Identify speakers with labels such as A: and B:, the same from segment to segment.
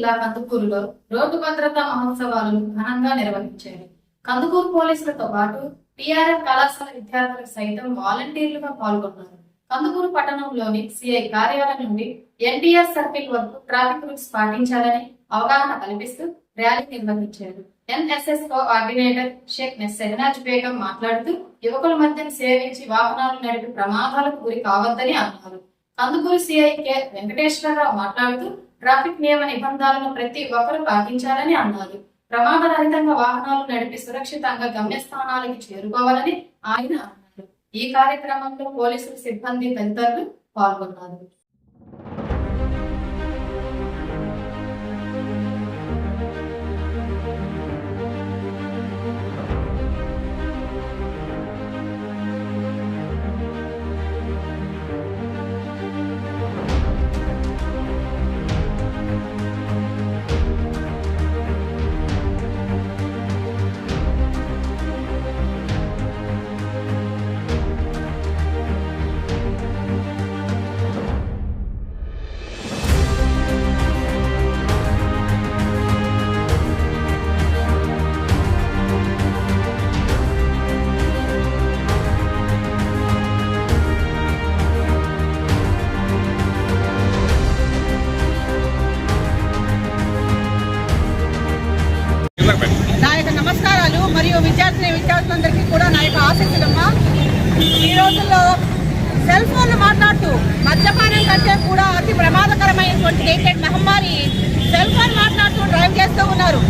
A: జిల్లా కందుకూరులో రోడ్డు భద్రతా మహోత్సవాలను ఘనంగా నిర్వహించారు. కందుకూరు పోలీసులతో పాటు టిఆర్ఎఫ్ కళాశాల విద్యార్థులకు సైతం వాలంటీర్లుగా పాల్గొన్నారు. కందుకూరు పట్టణంలోని సిఐ కార్యాలయం నుండి ఎన్టీఆర్ సర్కిల్ వరకు ట్రాఫిక్ రూల్స్ పాటించాలని అవగాహన కల్పిస్తూ ర్యాలీ నిర్వహించారు. ఎన్ఎస్ఎస్ కోఆర్డినేటర్ షేక్ సెహనాజ్ బేగం మాట్లాడుతూ యువకుల మధ్యను సేవించి వాహనాలు నడిపి ప్రమాదాలకు గురి కావద్దని అన్నారు. కందుకూరు సిఐ కె వెంకటేశ్వరరావు మాట్లాడుతూ ట్రాఫిక్ నియమ నిబంధనలను ప్రతి ఒక్కరూ పాటించాలని అన్నారు. ప్రమాదరహితంగా వాహనాలు నడిపి సురక్షితంగా గమ్యస్థానాలకి చేరుకోవాలని ఆయన అన్నారు. ఈ కార్యక్రమంలో పోలీసులు సిబ్బంది తదితరులు పాల్గొన్నారు.
B: ఆశించడమ్మా. ఈ రోజుల్లో సెల్ ఫోన్లు మాట్లాడుతూ మద్యపానం కంటే కూడా అతి ప్రమాదకరమైనటువంటి డేటెడ్ మహమ్మారి సెల్ ఫోన్ మాట్లాడుతూ డ్రైవ్ చేస్తూ ఉన్నారు.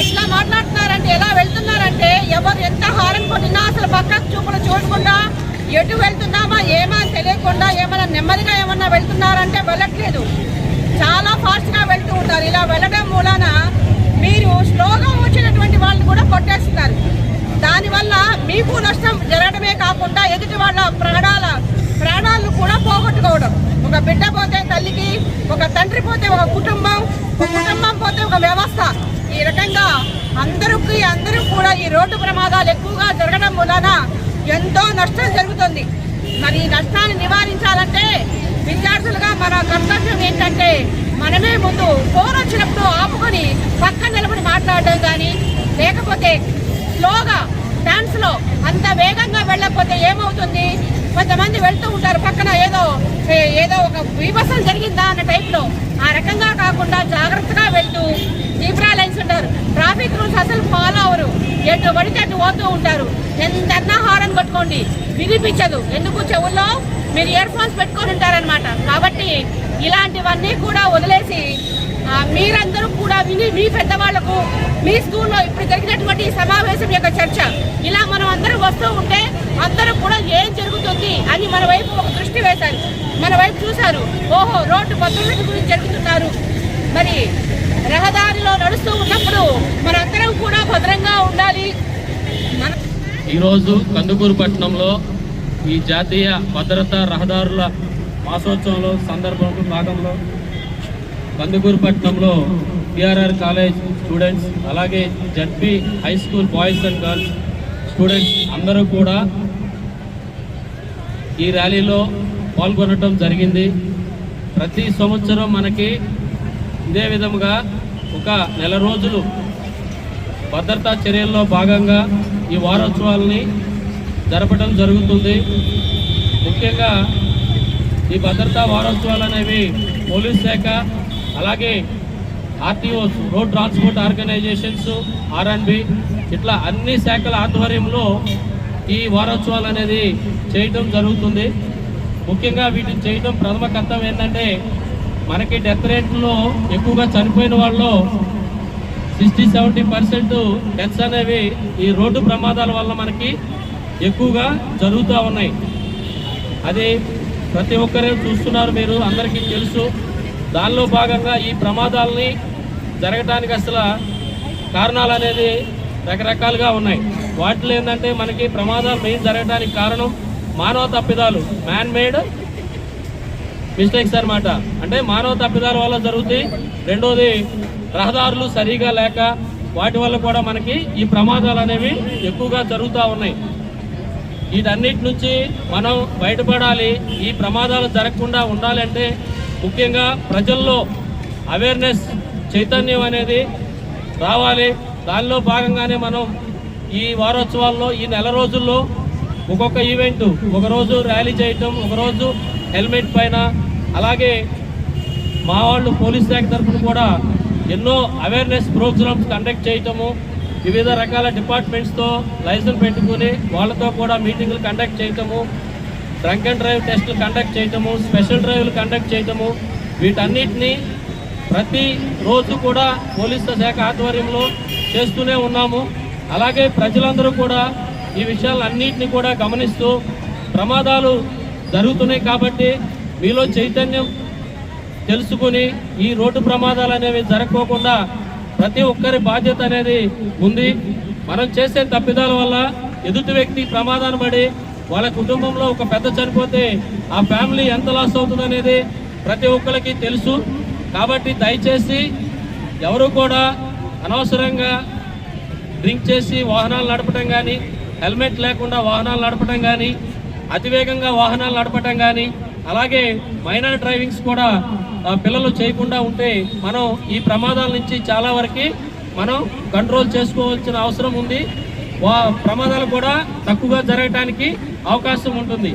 B: ఎట్లా మాట్లాడుతున్నారంటే ఎలా వెళ్తున్నారంటే ఎవరు ఎంత హారం కొట్టినా అసలు పక్కకు చూపులు చూడకుండా ఎటు వెళ్తున్నామా ఏమా తెలియకుండా ఏమైనా నెమ్మదిగా ఏమన్నా వెళ్తున్నారంటే వెళ్ళట్లేదు. చాలా ఫాస్ట్గా వెళ్తూ ఉంటారు. ఇలా వెళ్ళడం మూలాన మీరు స్లోగా వచ్చినటువంటి వాళ్ళని కూడా కొట్టేస్తున్నారు. దానివల్ల మీకు నష్టం జరగడమే కాకుండా ఎదుటి వాళ్ళ ప్రాణాల ప్రాణాలను కూడా పోగొట్టుకోవడం. ఒక బిడ్డ పోతే తల్లికి ఒక తండ్రి పోతే ఒక కుటుంబం ఒక కుటుంబం పోతే ఒక వ్యవస్థ. ఈ రకంగా అందరికి అందరూ కూడా ఈ రోడ్డు ప్రమాదాలు ఎక్కువగా జరగడం వలన ఎంతో నష్టం జరుగుతుంది. మరి ఈ నష్టాన్ని నివారించాలంటే విద్యార్థులుగా మన కర్తవ్యం ఏంటంటే మనమే ముందు ఫోన్ వచ్చినప్పుడు ఆపుకొని పక్కన నిలబడి మాట్లాడడం కానీ లేకపోతే స్లోగా డాన్స్లో అంత వేగంగా వెళ్ళకపోతే ఏమవుతుంది? కొంతమంది వెళ్తూ ఉంటారు పక్కన ఏదో ఏదో ఒక విభసం జరిగిందా అన్న టైప్లో. ఆ రకంగా కాకుండా జాగ్రత్తగా వెళ్తూ జీబ్రా లైన్స్ ఉంటారు. ట్రాఫిక్ రూల్స్ అసలు ఫాలో అవరు ఎటు పడితే అటు పోతూ ఉంటారు. ఎంతన్నా హారన్ కొట్టుకోండి. వినిపించదు. ఎందుకు చెవుల్లో? మీరు ఇయర్ ఫోన్స్ పెట్టుకొని ఉంటారనమాట కాబట్టి ఇలాంటివన్నీ కూడా వదిలేసి విని మీ పెద్దవాళ్ళకు మీ స్కూల్లో ఇప్పుడు జరిగినటువంటి సమావేశం యొక్క చర్చ. ఇలా మనం అందరం వస్తూ ఉంటే అందరూ కూడా ఏం జరుగుతుంది అని మన వైపు ఒక దృష్టి వేశారు. మన వైపు చూశారు. ఓహో రోడ్డు భద్రత గురించి జరుగుతున్నారు. మరి రహదారిలో నడుస్తూ ఉన్నప్పుడు మనందరం కూడా భద్రంగా ఉండాలి. మన
C: ఈరోజు కందుకూరు పట్టణంలో ఈ జాతీయ భద్రతా రహదారుల మాసోత్సవంలో సందర్భంలో భాగంలో కందుకూరు పట్టణంలో పిఆర్ఆర్ కాలేజ్ స్టూడెంట్స్ అలాగే ZP high school boys and girls students అందరూ కూడా ఈ ర్యాలీలో పాల్గొనటం జరిగింది. ప్రతి సంవత్సరం మనకి ఇదే విధముగా ఒక నెల రోజులు భద్రతా చర్యల్లో భాగంగా ఈ వారోత్సవాల్ని జరపడం జరుగుతుంది. ముఖ్యంగా ఈ భద్రతా వారోత్సవాలు అనేవి పోలీస్ శాఖ అలాగే ఆర్టీఓస్ రోడ్ ట్రాన్స్పోర్ట్ ఆర్గనైజేషన్స్ ఆర్ఎండ్బి ఇట్లా అన్ని శాఖల ఆధ్వర్యంలో ఈ వారోత్సవాలు అనేది చేయటం జరుగుతుంది. ముఖ్యంగా వీటిని చేయటం ప్రథమ కర్తవ్యం ఏంటంటే మనకి డెత్ రేట్లో ఎక్కువగా చనిపోయిన వాళ్ళు సిక్స్టీ సెవెంటీ పర్సెంట్ డెత్స్ అనేవి ఈ రోడ్డు ప్రమాదాల వల్ల మనకి ఎక్కువగా జరుగుతూ ఉన్నాయి. అది ప్రతి ఒక్కరే చూస్తున్నారు మీరు అందరికీ తెలుసు. దానిలో భాగంగా ఈ ప్రమాదాలని జరగటానికి అసలు కారణాలు అనేది రకరకాలుగా ఉన్నాయి. వాటిలో ఏంటంటే మనకి ప్రమాదాలు మెయిన్ జరగడానికి కారణం మానవ తప్పిదాలు. మ్యాన్ మేడ్ మిస్టేక్స్ అన్నమాట. అంటే మానవ తప్పిదాల వల్ల జరుగుతాయి. రెండోది రహదారులు సరిగా లేక వాటి వల్ల కూడా మనకి ఈ ప్రమాదాలు అనేవి ఎక్కువగా జరుగుతూ ఉన్నాయి. వీటన్నిటి నుంచి మనం బయటపడాలి. ఈ ప్రమాదాలు జరగకుండా ఉండాలంటే ముఖ్యంగా ప్రజల్లో అవేర్నెస్ చైతన్యం అనేది రావాలి. దానిలో భాగంగానే మనం ఈ వారోత్సవాల్లో ఈ నెల రోజుల్లో ఒక్కొక్క ఈవెంట్ ఒకరోజు ర్యాలీ చేయటం ఒకరోజు హెల్మెట్ పైన అలాగే మా వాళ్ళు పోలీస్ శాఖ తరఫున కూడా ఎన్నో అవేర్నెస్ ప్రోగ్రామ్స్ కండక్ట్ చేయటము వివిధ రకాల డిపార్ట్మెంట్స్తో లైసెన్స్ పెట్టుకుని వాళ్ళతో కూడా మీటింగ్లు కండక్ట్ చేయటము డ్రంక్ అండ్ డ్రైవ్ టెస్టులు కండక్ట్ చేయటము స్పెషల్ డ్రైవ్లు కండక్ట్ చేయటము వీటన్నిటిని ప్రతి రోజు కూడా పోలీసుల శాఖ ఆధ్వర్యంలో చేస్తూనే ఉన్నాము. అలాగే ప్రజలందరూ కూడా ఈ విషయాలన్నింటినీ కూడా గమనిస్తూ ప్రమాదాలు జరుగుతున్నాయి కాబట్టి మీలో చైతన్యం తెలుసుకుని ఈ రోడ్డు ప్రమాదాలు అనేవి జరగకోకుండా ప్రతి ఒక్కరి బాధ్యత అనేది ఉంది. మనం చేసే తప్పిదాల వల్ల ఎదుటి వ్యక్తి ప్రమాదాన్ని పడి వాళ్ళ కుటుంబంలో ఒక పెద్ద చనిపోతే ఆ ఫ్యామిలీ ఎంత లాస్ అవుతుంది అనేది ప్రతి ఒక్కరికి తెలుసు. కాబట్టి దయచేసి ఎవరు కూడా అనవసరంగా డ్రింక్ చేసి వాహనాలు నడపడం కానీ హెల్మెట్ లేకుండా వాహనాలు నడపడం కానీ అతివేగంగా వాహనాలు నడపడం కానీ అలాగే మైనర్ డ్రైవింగ్స్ కూడా పిల్లలు చేయకుండా ఉంటే మనం ఈ ప్రమాదాల నుంచి చాలా వరకు మనం కంట్రోల్ చేసుకోవాల్సిన అవసరం ఉంది. వా ప్రమాదాలు కూడా తక్కువగా జరగటానికి అవకాశం ఉంటుంది.